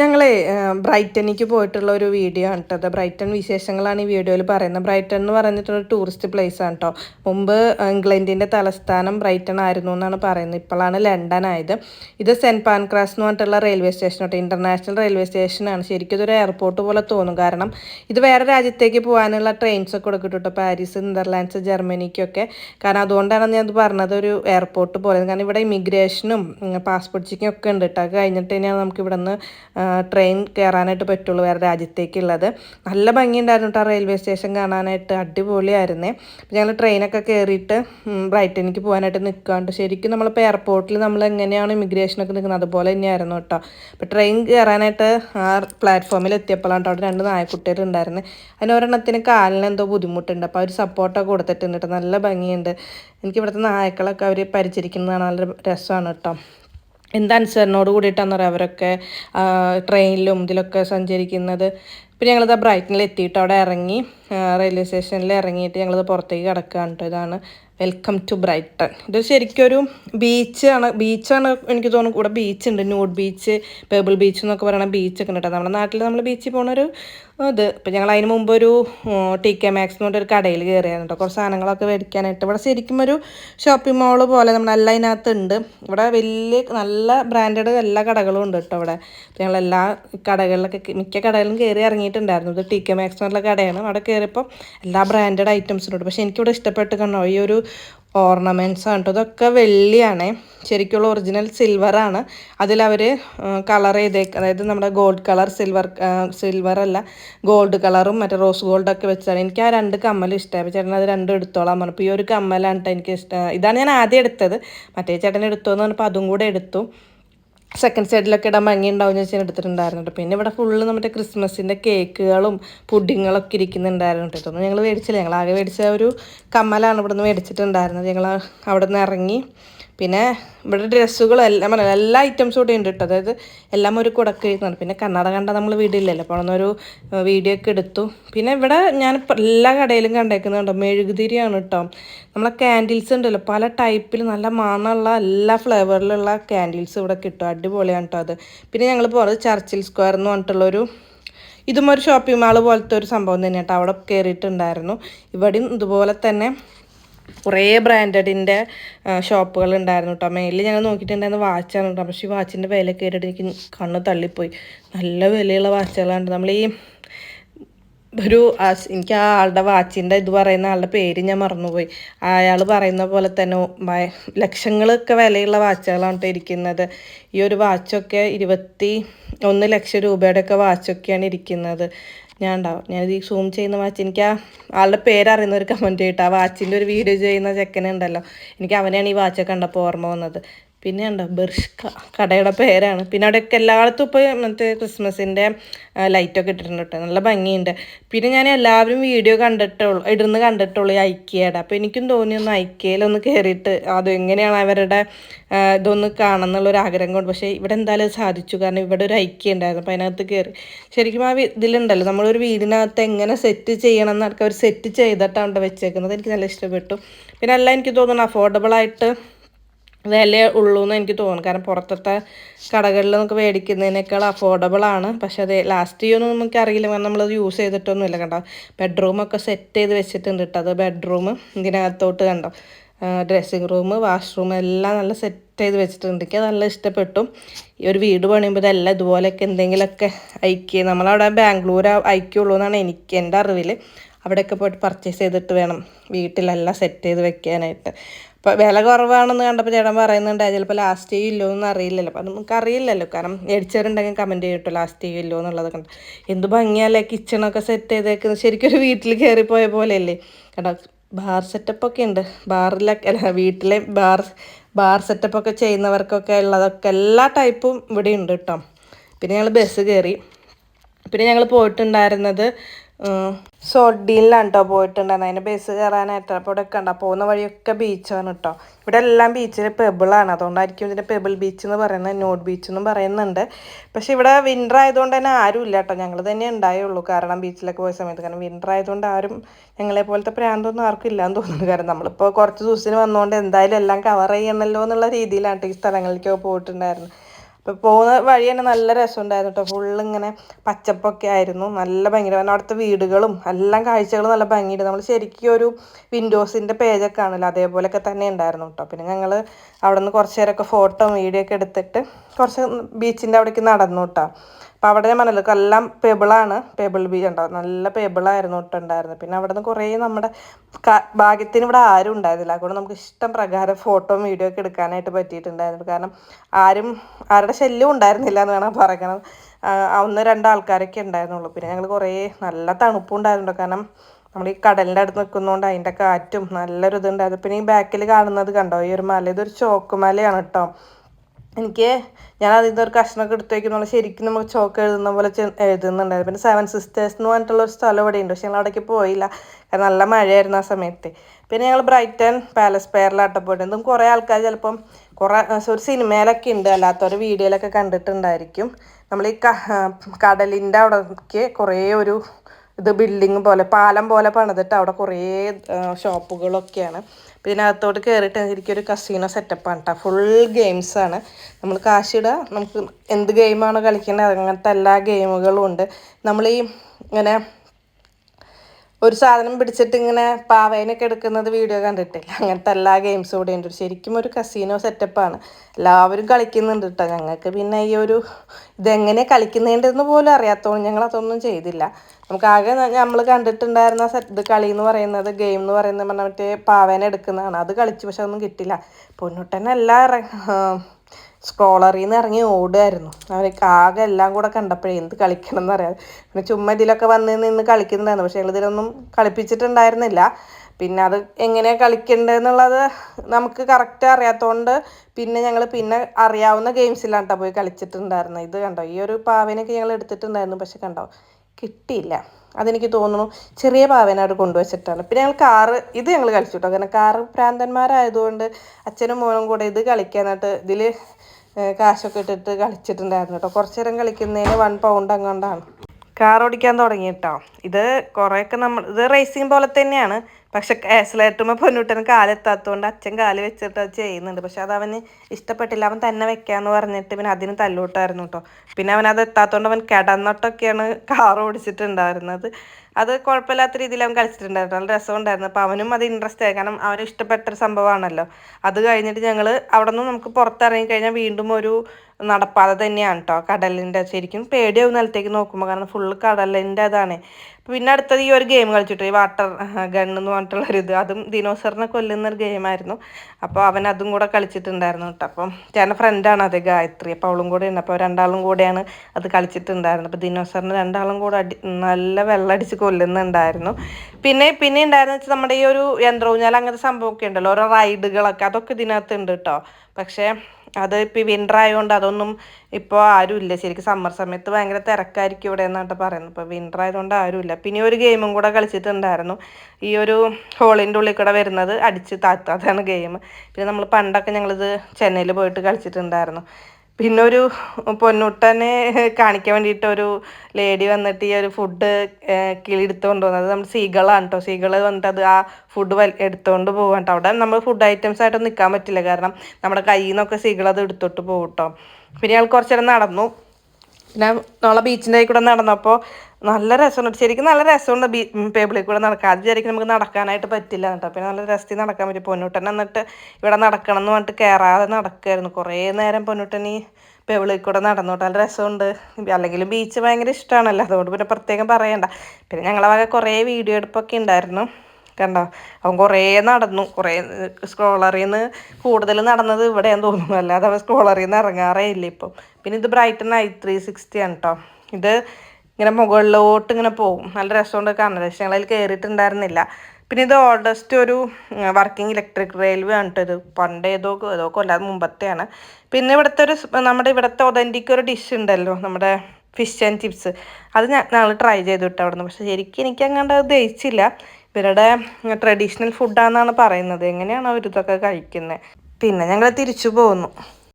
ഞങ്ങളെ ബ്രൈറ്റനിക്ക് പോയിട്ടുള്ള ഒരു വീഡിയോ ആണ് കേട്ടോ. ബ്രൈറ്റൺ വിശേഷങ്ങളാണ് ഈ വീഡിയോയിൽ പറയുന്നത്. ബ്രൈറ്റൺ എന്ന് പറഞ്ഞിട്ടുള്ള ടൂറിസ്റ്റ് പ്ലേസ് ആണ് കേട്ടോ. മുമ്പ് ഇംഗ്ലണ്ടിന്റെ തലസ്ഥാനം ബ്രൈറ്റൺ ആയിരുന്നു എന്നാണ് പറയുന്നത്. ഇപ്പോഴാണ് ലണ്ടൻ ആയത്. ഇത് സെന്റ് പാൻക്രാസ് എന്ന് പറഞ്ഞിട്ടുള്ള റെയിൽവേ സ്റ്റേഷൻ കേട്ടോ. ഇന്റർനാഷണൽ റെയിൽവേ സ്റ്റേഷനാണ് ശരിക്കും ഇതൊരു എയർപോർട്ട് പോലെ തോന്നും. കാരണം ഇത് വേറെ രാജ്യത്തേക്ക് പോകാനുള്ള ട്രെയിൻസ് ഒക്കെ കൊടുക്കും കേട്ടോ പാരീസ് നെതർലാൻഡ്സ് ജർമ്മനിക്കൊക്കെ കാരണം അതുകൊണ്ടാണ് ഞാൻ പറഞ്ഞത് ഒരു എയർപോർട്ട് പോലെ. കാരണം ഇവിടെ ഇമിഗ്രേഷനും പാസ്പോർട്ട് ചിക്കും ഒക്കെ ഉണ്ട് കേട്ടോ. കഴിഞ്ഞിട്ട് തന്നെയാണ് നമുക്ക് ഇവിടെ നിന്ന് ട്രെയിൻ കയറാനായിട്ട് പറ്റുള്ളൂ വേറെ രാജ്യത്തേക്കുള്ളത്. നല്ല ഭംഗിയുണ്ടായിരുന്നു കേട്ടോ റെയിൽവേ സ്റ്റേഷൻ കാണാനായിട്ട്. അടിപൊളിയായിരുന്നേ. അപ്പോൾ ഞങ്ങൾ ട്രെയിനൊക്കെ കയറിയിട്ട് ബ്രൈറ്റനിക്ക് പോകാനായിട്ട് നിൽക്കാണ്ട് ശരിക്കും നമ്മളിപ്പോൾ എയർപോർട്ടിൽ നമ്മൾ എങ്ങനെയാണ് ഇമിഗ്രേഷനൊക്കെ നിൽക്കുന്നത് അതുപോലെ തന്നെയായിരുന്നു കേട്ടോ അപ്പോൾ ട്രെയിൻ കയറാനായിട്ട് ആ പ്ലാറ്റ്ഫോമിൽ എത്തിയപ്പോഴാണ് കേട്ടോ അവിടെ രണ്ട് നായക്കുട്ടികളുണ്ടായിരുന്നു അതിന് ഒരെണ്ണത്തിന് കാലിന് എന്തോ ബുദ്ധിമുട്ടുണ്ട്. അപ്പോൾ അവർ സപ്പോർട്ടൊക്കെ കൊടുത്തിട്ടുണ്ട് കേട്ടോ നല്ല ഭംഗിയുണ്ട്. എനിക്ക് ഇവിടുത്തെ നായക്കളൊക്കെ അവർ പരിചരിക്കുന്നതാണ് നല്ല രസമാണ് കേട്ടോ എന്തനുസരണോട് കൂടിയിട്ടാണെന്ന് പറയാം അവരൊക്കെ ട്രെയിനിലും ഇതിലൊക്കെ സഞ്ചരിക്കുന്നത്. പിന്നെ ഞങ്ങളിത് ബ്രൈറ്റനിൽ എത്തിയിട്ട് അവിടെ ഇറങ്ങി റെയിൽവേ സ്റ്റേഷനിൽ ഇറങ്ങിയിട്ട് ഞങ്ങളിത് പുറത്തേക്ക് കിടക്കുകയാണ് കേട്ടോ ഇതാണ്. വെൽക്കം ടു ബ്രൈറ്റൺ ഇത് ശരിക്കൊരു ബീച്ചാണ് ബീച്ചാണ് എനിക്ക് തോന്നുന്നു ഇവിടെ ബീച്ച് ഉണ്ട്. ന്യൂഡ് ബീച്ച് പേബിൾ ബീച്ച് എന്നൊക്കെ പറയുന്ന ബീച്ചൊക്കെ ഉണ്ട്. കേട്ടോ നമ്മുടെ നാട്ടിൽ നമ്മൾ ബീച്ചിൽ പോണ ഒരു ഇത്. ഇപ്പം ഞങ്ങൾ അതിന് മുമ്പ് ഒരു ടി കെ മാക്സ് എന്ന് പറഞ്ഞൊരു കടയിൽ കയറിയായിരുന്നു കേട്ടോ. കുറച്ച് സാധനങ്ങളൊക്കെ മേടിക്കാനായിട്ട്. ഇവിടെ ശരിക്കും ഒരു ഷോപ്പിംഗ് മോൾ പോലെ നമ്മൾ എല്ലാം അതിനകത്ത് ഉണ്ട്. ഇവിടെ വലിയ നല്ല ബ്രാൻഡഡ് എല്ലാ കടകളും ഉണ്ട് കേട്ടോ ഇവിടെ. ഞങ്ങൾ എല്ലാ കടകളിലൊക്കെ മിക്ക കടകളിലും കയറി ഇറങ്ങിയിട്ടുണ്ടായിരുന്നു. ഇത് ടി കെ മാക്സ് എന്നുള്ള കടയാണ്. അവിടെ കയറിയപ്പോൾ എല്ലാ ബ്രാൻഡഡ് ഐറ്റംസും ഉണ്ട്. പക്ഷേ എനിക്കിവിടെ ഇഷ്ടപ്പെട്ട് കണ്ടോ ഈ ഒരു ഓർണമെന്റ്സ് ആണ് കേട്ടോ. ഇതൊക്കെ വെള്ളിയാണ്. ശരിക്കുള്ള ഒറിജിനൽ സിൽവറാണ് അതിലവർ കളർ ചെയ്തേക്ക് അതായത് നമ്മുടെ ഗോൾഡ് കളർ സിൽവർ അല്ല ഗോൾഡ് കളറും മറ്റേ റോസ് ഗോൾഡൊക്കെ വെച്ചാണ് എനിക്ക് ആ രണ്ട് കമ്മൽ ഇഷ്ടമായി ചേട്ടൻ അത് രണ്ടും എടുത്തോളാൻ പറഞ്ഞു. അപ്പോൾ ഈ ഒരു കമ്മലാണ് കേട്ടോ എനിക്ക് ഇഷ്ടം. ഇതാണ് ഞാൻ ആദ്യം എടുത്തത്. മറ്റേ ചേട്ടൻ എടുത്തു എന്ന് പറഞ്ഞപ്പോൾ അതും കൂടെ എടുത്തു. സെക്കൻഡ് സൈഡിലൊക്കെ ഇടാൻ ഭംഗി ഉണ്ടാവും ചോദിച്ചാൽ എടുത്തിട്ടുണ്ടായിരുന്നു കേട്ടോ പിന്നെ ഇവിടെ ഫുള്ള് നമ്മുടെ ക്രിസ്മസിന്റെ കേക്കുകളും പുഡിങ്ങുകളൊക്കെ ഇരിക്കുന്നുണ്ടായിരുന്നു കേട്ടോ ഇതൊന്നും ഞങ്ങൾ മേടിച്ചില്ല. ഞങ്ങൾ ആകെ മേടിച്ച ഒരു കമ്മലാണ് ഇവിടെ നിന്ന് മേടിച്ചിട്ടുണ്ടായിരുന്നത്. ഞങ്ങൾ അവിടെ നിന്ന് ഇറങ്ങി പിന്നെ ഇവിടെ ഡ്രസ്സുകൾ എല്ലാം എല്ലാ ഐറ്റംസും ഇവിടെ ഉണ്ട് കേട്ടോ അതായത് എല്ലാം ഒരു കുടക്ക് എഴുതുന്നുണ്ട് പിന്നെ കണ്ണട കണ്ട നമ്മൾ വീടില്ലല്ലോ. അപ്പോൾ അതൊന്നൊരു വീഡിയോ ഒക്കെ എടുത്തു. പിന്നെ ഇവിടെ ഞാൻ എല്ലാ കടയിലും കണ്ടേക്കുന്നുണ്ടോ മെഴുകുതിരിയാണ് കേട്ടോ നമ്മളെ ക്യാൻഡിൽസ് ഉണ്ടല്ലോ. പല ടൈപ്പിൽ നല്ല മണമുള്ള എല്ലാ ഫ്ലേവറിലുള്ള ക്യാൻഡിൽസ് ഇവിടെ കിട്ടും. അടിപൊളിയാണ് കേട്ടോ അത്. പിന്നെ ഞങ്ങൾ പോകുന്നത് ചർച്ചിൽ സ്ക്വയർ എന്ന് പറഞ്ഞിട്ടുള്ളൊരു ഇതും ഒരു ഷോപ്പിംഗ് മാൾ പോലത്തെ ഒരു സംഭവം തന്നെ കേട്ടോ അവിടെ കയറിയിട്ടുണ്ടായിരുന്നു ഇവിടെയും ഇതുപോലെ തന്നെ കുറേ ബ്രാൻഡഡിന്റെ ഷോപ്പുകൾ ഉണ്ടായിരുന്നു കേട്ടോ മെയിലിൽ ഞങ്ങൾ നോക്കിയിട്ടുണ്ടായിരുന്ന വാച്ചാണ് കേട്ടോ പക്ഷേ ഈ വാച്ചിന്റെ വില കയറിയിട്ട് എനിക്ക് കണ്ണ് തള്ളിപ്പോയി. നല്ല വിലയുള്ള വാച്ചുകളാണ് നമ്മൾ ഈ ഒരു എനിക്ക് ആ ആളുടെ വാച്ചിന്റെ ഇത് പറയുന്ന ആളുടെ പേര് ഞാൻ മറന്നുപോയി. അയാൾ പറയുന്ന പോലെ തന്നെ ലക്ഷങ്ങളൊക്കെ വിലയുള്ള വാച്ചുകളാണ് ഇരിക്കുന്നത്. ഈ ഒരു വാച്ചൊക്കെ ഇരുപത്തി ഒന്ന് ലക്ഷം രൂപയുടെ ഒക്കെ വാച്ചൊക്കെയാണ് ഇരിക്കുന്നത്. ഞാൻ ഉണ്ടാവും ഞാനിത് സൂം ചെയ്യുന്ന വാച്ച് എനിക്ക് ആ ആളുടെ പേരറിയുന്ന ഒരു കമന്റ് ചെയ്തിട്ട് ആ വാച്ചിന്റെ ഒരു വീഡിയോ ചെയ്യുന്ന ചെക്കനുണ്ടല്ലോ. എനിക്ക് അവനെയാണ് ഈ വാച്ചൊക്കെ കണ്ടപ്പോൾ ഓർമ്മ വന്നത്. പിന്നെ ഉണ്ടോ ബെർഷ്ക കടയുടെ പേരാണ്. പിന്നെ അവിടെയൊക്കെ എല്ലായിടത്തും ഇപ്പോൾ മറ്റേ ക്രിസ്മസിന്റെ ലൈറ്റൊക്കെ ഇട്ടിട്ടുണ്ട് കേട്ടോ. നല്ല ഭംഗിയുണ്ട്. പിന്നെ ഞാൻ എല്ലാവരും വീഡിയോ കണ്ടിട്ടുള്ളൂ ഇടുന്ന് കണ്ടിട്ടുള്ളൂ ഈ ഐക്യയുടെ. അപ്പോൾ എനിക്കും തോന്നി ഒന്ന് ഐക്യയിലൊന്ന് കയറിയിട്ട് അത് എങ്ങനെയാണ് അവരുടെ ഇതൊന്ന് കാണുന്നുള്ളൊരു ആഗ്രഹം കൊണ്ട്. പക്ഷേ ഇവിടെ എന്തായാലും സാധിച്ചു. കാരണം ഇവിടെ ഒരു ഐക്യം ഉണ്ടായിരുന്നു. അപ്പോൾ അതിനകത്ത് കയറി ശരിക്കും ആ ഇതിലുണ്ടല്ലോ നമ്മളൊരു വീടിനകത്ത് എങ്ങനെ സെറ്റ് ചെയ്യണം എന്നൊക്കെ അവർ സെറ്റ് ചെയ്തിട്ടാണ് വെച്ചേക്കുന്നത്. എനിക്ക് നല്ല ഇഷ്ടപ്പെട്ടു. പിന്നെ എല്ലാം എനിക്ക് തോന്നുന്നു അഫോർഡബിൾ ആയിട്ട് വില ഉള്ളൂ എന്ന് എനിക്ക് തോന്നുന്നു. കാരണം പുറത്തത്തെ കടകളിൽ നമുക്ക് മേടിക്കുന്നതിനേക്കാൾ അഫോർഡബിൾ ആണ്. പക്ഷെ അത് ലാസ്റ്റ് ചെയ്യുമെന്ന് നമുക്ക് അറിയില്ല കാരണം നമ്മളത് യൂസ് ചെയ്തിട്ടൊന്നുമില്ല കണ്ടോ. ബെഡ്റൂമൊക്കെ സെറ്റ് ചെയ്ത് വെച്ചിട്ടുണ്ട് കേട്ടോ. അത് ബെഡ്റൂം ഇതിനകത്തോട്ട് കണ്ടോ. ഡ്രസ്സിങ് റൂം വാഷ്റൂം എല്ലാം നല്ല സെറ്റ് ചെയ്ത് വെച്ചിട്ടുണ്ട്. എനിക്ക് നല്ല ഇഷ്ടപ്പെട്ടു. ഈ ഒരു വീട് പണിയുമ്പോൾ ഇതെല്ലാം ഇതുപോലെയൊക്കെ എന്തെങ്കിലുമൊക്കെ അയക്കുക നമ്മളവിടെ ബാംഗ്ലൂർ ഐക്യമുള്ളൂ എന്നാണ് എനിക്ക് എന്റെ അറിവിൽ അവിടെയൊക്കെ പോയിട്ട് പർച്ചേസ് ചെയ്തിട്ട് വേണം വീട്ടിലെല്ലാം സെറ്റ് ചെയ്ത് വെക്കാനായിട്ട്. അപ്പോൾ വില കുറവാണെന്ന് കണ്ടപ്പോൾ ചേട്ടൻ പറയുന്നുണ്ട് ചിലപ്പോൾ ലാസ്റ്റ് ചെയ്യില്ലോ എന്ന് അറിയില്ലല്ലോ. അപ്പോൾ അത് നമുക്ക് അറിയില്ലല്ലോ. കാരണം മേടിച്ചവരുണ്ടെങ്കിൽ കമന്റ് ചെയ്യട്ടോ ലാസ്റ്റ് ചെയ്യില്ലോ എന്നുള്ളത് കണ്ട്. എന്ത് ഭംഗിയല്ലേ കിച്ചണൊക്കെ സെറ്റ് ചെയ്തേക്കുന്നത്. ശരിക്കും ഒരു വീട്ടിൽ കയറിപ്പോയ പോലെയല്ലേ. കേട്ടോ ബാർ സെറ്റപ്പൊക്കെ ഉണ്ട്. ബാറിലൊക്കെ അല്ല വീട്ടിലെ ബാർ ബാർ സെറ്റപ്പൊക്കെ ചെയ്യുന്നവർക്കൊക്കെ ഉള്ളതൊക്കെ എല്ലാ ടൈപ്പും ഇവിടെ ഉണ്ട് കേട്ടോ പിന്നെ ഞങ്ങൾ ബസ് കയറി പിന്നെ ഞങ്ങൾ പോയിട്ടുണ്ടായിരുന്നത് സോഡിയിലാണ് കേട്ടോ പോയിട്ടുണ്ടായിരുന്നത് അതിന് ബസ് കയറാനായിട്ട് അപ്പോൾ ഇവിടെ കണ്ട പോകുന്ന വഴിയൊക്കെ ബീച്ചാണ് കേട്ടോ ഇവിടെ എല്ലാം ബീച്ചിൽ പെബിളാണ് അതുകൊണ്ടായിരിക്കും ഇതിന്റെ പെബിൾ ബീച്ച് എന്ന് പറയുന്നത് നോട്ട് ബീച്ച് എന്നും പറയുന്നുണ്ട്. പക്ഷെ ഇവിടെ വിന്റർ ആയതുകൊണ്ട് തന്നെ ആരും ഇല്ല കേട്ടോ ഞങ്ങൾ തന്നെ ഉണ്ടായുള്ളൂ. കാരണം ബീച്ചിലൊക്കെ പോയ സമയത്ത്. കാരണം വിന്റർ ആയതുകൊണ്ട് ആരും ഞങ്ങളെ പോലത്തെ പ്രാന്തൊന്നും ആർക്കും ഇല്ലാന്ന് തോന്നുന്നു കാരണം നമ്മളിപ്പോൾ കുറച്ച് ദിവസത്തിന് വന്നുകൊണ്ട് എന്തായാലും എല്ലാം കവർ ചെയ്യണമല്ലോ എന്നുള്ള രീതിയിലാണ് ഈ സ്ഥലങ്ങളിലേക്കൊക്കെ പോയിട്ടുണ്ടായിരുന്നു. ഇപ്പോൾ പോകുന്ന വഴി തന്നെ നല്ല രസമുണ്ടായിരുന്നു കേട്ടോ ഫുള്ള് ഇങ്ങനെ പച്ചപ്പൊക്കെ ആയിരുന്നു. നല്ല ഭയങ്കര അവിടുത്തെ വീടുകളും എല്ലാം കാഴ്ചകളും നല്ല ഭംഗിയുണ്ട്. നമ്മൾ ശരിക്കും ഒരു വിൻഡോസിന്റെ പേജൊക്കെ ആണല്ലോ അതേപോലെയൊക്കെ തന്നെ ഉണ്ടായിരുന്നു കേട്ടോ പിന്നെ ഞങ്ങൾ അവിടെ നിന്ന് കുറച്ച് നേരമൊക്കെ ഫോട്ടോ വീഡിയോ ഒക്കെ എടുത്തിട്ട് കുറച്ച് ബീച്ചിന്റെ അവിടേക്ക് നടന്നു കേട്ടോ അപ്പോൾ അവിടെ ഞാൻ പറഞ്ഞല്ലോ എല്ലാം പെബിളാണ് പെബിൾ ബീച്ച് ഉണ്ടാവും നല്ല പെബിളായിരുന്നു ഇട്ടുണ്ടായിരുന്നത് പിന്നെ അവിടെ നിന്ന് കുറേ നമ്മുടെ ഭാഗ്യത്തിന് ഇവിടെ ആരും ഉണ്ടായിരുന്നില്ല അതുകൊണ്ട് നമുക്ക് ഇഷ്ടം പ്രകാരം ഫോട്ടോ വീഡിയോ ഒക്കെ എടുക്കാനായിട്ട് പറ്റിയിട്ടുണ്ടായിരുന്നു. കാരണം ആരും ആരുടെ ശല്യം ഉണ്ടായിരുന്നില്ല എന്ന് വേണം പറയണം. ഒന്ന് രണ്ട് ആൾക്കാരൊക്കെ ഉണ്ടായിരുന്നുള്ളൂ പിന്നെ ഞങ്ങൾ കുറേ നല്ല തണുപ്പുണ്ടായിരുന്നു കാരണം നമ്മൾ ഈ കടലിന്റെ അടുത്ത് നിൽക്കുന്നതുകൊണ്ട് അതിന്റെ കാറ്റും നല്ലൊരു ഇതുണ്ടായിരുന്നു പിന്നെ ഈ ബാക്കിൽ കാണുന്നത് കണ്ടോ? ഈ ഒരു മല ഇതൊരു ചോക്കുമലയാണ് കേട്ടോ എനിക്ക് ഞാൻ അതിൽ നിന്ന് ഒരു കഷ്ണമൊക്കെ എടുത്ത് വയ്ക്കുന്നുള്ള ശരിക്കും നമുക്ക് ചോക്ക് എഴുതുന്ന പോലെ എഴുതുന്നുണ്ടായിരുന്നു. പിന്നെ സെവൻ സിസ്റ്റേഴ്സ് എന്ന് പറഞ്ഞിട്ടുള്ള ഒരു സ്ഥലം ഇവിടെ ഉണ്ട് പക്ഷെ ഞങ്ങൾ അവിടേക്ക് പോയില്ല. കാരണം നല്ല മഴയായിരുന്നു ആ സമയത്ത്. പിന്നെ ഞങ്ങൾ ബ്രൈറ്റൺ പാലസ് പെയറിലാട്ട പോയിട്ട് ഇതും കുറേ ആൾക്കാർ ചിലപ്പം കുറേ ഒരു സിനിമയിലൊക്കെ ഉണ്ട്. അല്ലാത്തൊരു വീഡിയോയിലൊക്കെ കണ്ടിട്ടുണ്ടായിരിക്കും. നമ്മൾ ഈ കടലിന്റെ അവിടേക്ക് കുറേ ഒരു ഇത് ബിൽഡിങ് പോലെ പാലം പോലെ പണിതിട്ട് അവിടെ കുറേ ഷോപ്പുകളൊക്കെയാണ് പിന്നെ അകത്തോട്ട് കയറിയിട്ട് എനിക്ക് ഒരു കസീനോ സെറ്റപ്പാണ് കേട്ടോ ഫുൾ ഗെയിംസാണ് നമ്മൾ കാശിടുക നമുക്ക് എന്ത് ഗെയിമാണ് കളിക്കേണ്ടത് അങ്ങനത്തെ എല്ലാ ഗെയിമുകളും ഉണ്ട്. നമ്മൾ ഈ ഇങ്ങനെ ഒരു സാധനം പിടിച്ചിട്ട് ഇങ്ങനെ പാവേനൊക്കെ എടുക്കുന്നത് വീഡിയോ കണ്ടിട്ടില്ല അങ്ങനത്തെ എല്ലാ ഗെയിംസും കൂടെ ഉണ്ട് ശരിക്കും ഒരു കസീനോ സെറ്റപ്പാണ് എല്ലാവരും കളിക്കുന്നുണ്ട് കേട്ടോ ഞങ്ങൾക്ക് പിന്നെ ഈ ഒരു ഇതെങ്ങനെ കളിക്കുന്നതിന്റെന്ന് പോലും അറിയാത്തതുകൊണ്ട് ഞങ്ങൾ അതൊന്നും ചെയ്തില്ല. നമുക്ക് ആകെ നമ്മൾ കണ്ടിട്ടുണ്ടായിരുന്ന ഇത് കളി എന്ന് പറയുന്നത് ഗെയിം എന്ന് പറയുന്നത് പറഞ്ഞാൽ മറ്റേ പാവേന എടുക്കുന്നതാണ്. അത് കളിച്ചു പക്ഷെ അതൊന്നും കിട്ടില്ല. പൊന്നുട്ടനെല്ലാം സ്ക്രോളറിൽ നിന്ന് ഇറങ്ങി ഓടുമായിരുന്നു അവർക്ക് ആകെ എല്ലാം കൂടെ കണ്ടപ്പോഴേ എന്ത് കളിക്കണം എന്നറിയാതെ പിന്നെ ചുമ്മാ ഇതിലൊക്കെ വന്ന് നിന്ന് കളിക്കുന്നുണ്ടായിരുന്നു. പക്ഷേ ഇതിലൊന്നും കളിപ്പിച്ചിട്ടുണ്ടായിരുന്നില്ല. പിന്നെ അത് എങ്ങനെയാണ് കളിക്കേണ്ടതെന്നുള്ളത് നമുക്ക് കറക്റ്റ് അറിയാത്തതുകൊണ്ട് പിന്നെ ഞങ്ങൾ പിന്നെ അറിയാവുന്ന ഗെയിംസിലാണ് കേട്ടോ പോയി കളിച്ചിട്ടുണ്ടായിരുന്നത്. ഇത് കണ്ടോ? ഈ ഒരു പാവനൊക്കെ ഞങ്ങൾ എടുത്തിട്ടുണ്ടായിരുന്നു. പക്ഷെ കണ്ടോ? കിട്ടിയില്ല. അതെനിക്ക് തോന്നുന്നു ചെറിയ പാവനായിട്ട് കൊണ്ടുവച്ചിട്ടാണ്. പിന്നെ ഞങ്ങൾ കാറ് ഇത് ഞങ്ങൾ കളിച്ചു കേട്ടോ. കാരണം കാറ് പ്രാന്തന്മാരായതുകൊണ്ട് അച്ഛനും മോനും കൂടെ ഇത് കളിക്കാനായിട്ട് ഇതിൽ കാശൊക്കെ ഇട്ടിട്ട് കളിച്ചിട്ടുണ്ടായിരുന്നു കേട്ടോ. കുറച്ചു നേരം കളിക്കുന്നതിന് വൺ പൗണ്ട് അങ്ങോണ്ടാണ്. കാർ ഓടിക്കാൻ തുടങ്ങി കേട്ടോ ഇത് കുറേയൊക്കെ നമ്മൾ ഇത് റേസിംഗ് പോലെ തന്നെയാണ്. പക്ഷെ ആക്സിലേറ്ററുമ്പോൾ പൊന്നൂട്ടന് കാലെത്താത്തതുകൊണ്ട് അച്ഛൻ കാൽ വെച്ചിട്ട് അത് ചെയ്യുന്നുണ്ട്. പക്ഷെ അത് അവന് ഇഷ്ടപ്പെട്ടില്ല. അവൻ തന്നെ വെക്കാന്ന് പറഞ്ഞിട്ട് പിന്നെ അതിന് തല്ലൂട്ടായിരുന്നു കേട്ടോ പിന്നെ അവൻ അത് എത്താത്തതുകൊണ്ട് അവൻ കിടന്നിട്ടൊക്കെയാണ് കാർ ഓടിച്ചിട്ടുണ്ടായിരുന്നത്. അത് കുഴപ്പമില്ലാത്ത രീതിയിൽ അവൻ കളിച്ചിട്ടുണ്ടായിരുന്നു. നല്ല രസമുണ്ടായിരുന്നു. അപ്പോൾ അവനും അത് ഇൻട്രസ്റ്റ് ആയി. കാരണം അവന് ഇഷ്ടപ്പെട്ടൊരു സംഭവമാണല്ലോ. അത് കഴിഞ്ഞിട്ട് ഞങ്ങൾ അവിടെ നിന്ന് നമുക്ക് പുറത്തിറങ്ങി കഴിഞ്ഞാൽ വീണ്ടും ഒരു നടപ്പാത തന്നെയാണ് കേട്ടോ കടലിന്റെ ശരിക്കും പേടിയാവും നിലത്തേക്ക് നോക്കുമ്പോൾ കാരണം ഫുള്ള് കടലിന്റെ അതാണ്. പിന്നെ അടുത്തത് ഈ ഒരു ഗെയിം കളിച്ചിട്ട് ഈ വാട്ടർ ഗൺ എന്ന് പറഞ്ഞിട്ടുള്ളൊരു ഇത്. അതും ദിനോസറിനെ കൊല്ലുന്ന ഒരു ഗെയിമായിരുന്നു അപ്പോൾ അവൻ അതും കൂടെ കളിച്ചിട്ടുണ്ടായിരുന്നു കേട്ടോ അപ്പം ചേട്ടന്റെ ഫ്രണ്ടാണ് അത് ഗായത്രി. അപ്പോൾ അവളും കൂടെ ഉണ്ട്. അപ്പോൾ രണ്ടാളും കൂടെയാണ് അത് കളിച്ചിട്ടുണ്ടായിരുന്നത്. അപ്പോൾ ദിനോസറിന് രണ്ടാളും കൂടെ അടി നല്ല വെള്ളമടിച്ച് കൊല്ലുന്നുണ്ടായിരുന്നു. പിന്നെ പിന്നെ ഉണ്ടായിരുന്നു വെച്ചാൽ നമ്മുടെ ഈ ഒരു യന്ത്രവും ഞാൻ അങ്ങനത്തെ സംഭവമൊക്കെ ഉണ്ടല്ലോ. ഓരോ റൈഡുകളൊക്കെ അതൊക്കെ ഇതിനകത്തുണ്ട് കേട്ടോ പക്ഷേ അത് ഇപ്പോൾ വിന്റർ ആയതുകൊണ്ട് അതൊന്നും ഇപ്പോൾ ആരുമില്ല ശരിക്കും സമ്മർ സമയത്ത് ഭയങ്കര തിരക്കായിരിക്കും ഇവിടെ എന്നാട്ട് പറയുന്നത്. ഇപ്പോൾ വിന്റർ ആയതുകൊണ്ട് ആരുമില്ല പിന്നെ ഒരു ഗെയിമും കൂടെ കളിച്ചിട്ടുണ്ടായിരുന്നു. ഈ ഒരു ഹോളിന്റെ ഉള്ളിൽ കൂടെ വരുന്നത് അടിച്ച് താത്താതാണ് ഗെയിം പിന്നെ നമ്മൾ പണ്ടൊക്കെ ഞങ്ങളിത് ചെന്നൈയിൽ പോയിട്ട് കളിച്ചിട്ടുണ്ടായിരുന്നു. പിന്നെ ഒരു പൊന്നുട്ടനെ കാണിക്കാൻ വേണ്ടിയിട്ട് ഒരു ലേഡി വന്നിട്ട് ഈ ഒരു ഫുഡ് കിളി പോകുന്നത് അത് നമ്മൾ സീകളാണ് കേട്ടോ സീകൾ വന്നിട്ട് അത് ആ ഫുഡ് എടുത്തുകൊണ്ട് പോകാൻ അവിടെ നമ്മൾ ഫുഡ് ഐറ്റംസ് ആയിട്ട് നിൽക്കാൻ പറ്റില്ല. കാരണം നമ്മുടെ കയ്യിൽ നിന്നൊക്കെ സീകൾ അത് എടുത്തോട്ട് പോകും കേട്ടോ പിന്നെ ഞങ്ങൾ കുറച്ചു നേരം നടന്നു. പിന്നെ നമ്മളെ ബീച്ചിന്റെ കൂടെ നടന്നപ്പോൾ നല്ല രസമുണ്ട്. ശരിക്കും നല്ല രസമുണ്ട് ബീ പേബിളിൽ കൂടെ നടക്കുക അത് ശരിക്കും നമുക്ക് നടക്കാനായിട്ട് പറ്റില്ല കേട്ടോ. പിന്നെ നല്ല രസത്തിൽ നടക്കാൻ പറ്റും. പൊന്നൂട്ടൻ എന്നിട്ട് ഇവിടെ നടക്കണം എന്ന് പറഞ്ഞിട്ട് കയറാതെ നടക്കുമായിരുന്നു കുറേ നേരം പൊന്നൂട്ടൻ ഈ പേബിളിൽ കൂടെ നടന്നോട്ടെ നല്ല രസമുണ്ട്. അല്ലെങ്കിൽ ബീച്ച് ഭയങ്കര ഇഷ്ടമാണല്ലോ. അതുകൊണ്ട് പിന്നെ പ്രത്യേകം പറയണ്ട. പിന്നെ ഞങ്ങളെ വക കുറേ വീഡിയോ എടുപ്പൊക്കെ ഉണ്ടായിരുന്നു. കണ്ടോ? അവൻ കുറേ നടന്നു. കുറേ സ്ക്രോളറിൽ നിന്ന് കൂടുതൽ നടന്നത് ഇവിടെയാന്ന് തോന്നുന്നു. അല്ലാതെ അവൻ സ്ക്രോളറിൽ നിന്ന് ഇറങ്ങാറേ ഇല്ല ഇപ്പം. പിന്നെ ഇത് ബ്രൈറ്റൺ ഐ ത്രീ സിക്സ്റ്റി ആണ് കേട്ടോ ഇത് ഇങ്ങനെ മുകളിലോട്ട് ഇങ്ങനെ പോകും. നല്ല രസമുണ്ട് കാണാൻ. പക്ഷേ ഞങ്ങളതിൽ കയറിയിട്ടുണ്ടായിരുന്നില്ല പിന്നെ ഇത് ഓൾഡസ്റ്റ് ഒരു വർക്കിംഗ് ഇലക്ട്രിക് റെയിൽവേ ആണ് ഇത്. പണ്ട് ഏതോ ഏതോ കൊല്ലാതെ മുമ്പത്തെയാണ്. പിന്നെ ഇവിടുത്തെ ഒരു നമ്മുടെ ഇവിടുത്തെ ഒതന്റിക്ക് ഒരു ഡിഷ് ഉണ്ടല്ലോ. നമ്മുടെ ഫിഷ് ആൻഡ് ചിപ്സ് അത് ഞങ്ങൾ ട്രൈ ചെയ്തു വിട്ടു അവിടെ നിന്ന് പക്ഷേ ശരിക്കും എനിക്ക് അങ്ങാണ്ട് അത് ദഹിച്ചില്ല. ഇവരുടെ ട്രഡീഷണൽ ഫുഡാണെന്നാണ് പറയുന്നത്. എങ്ങനെയാണ് അവർ ഇതൊക്കെ കഴിക്കുന്നത് പിന്നെ ഞങ്ങൾ തിരിച്ചു പോന്നു.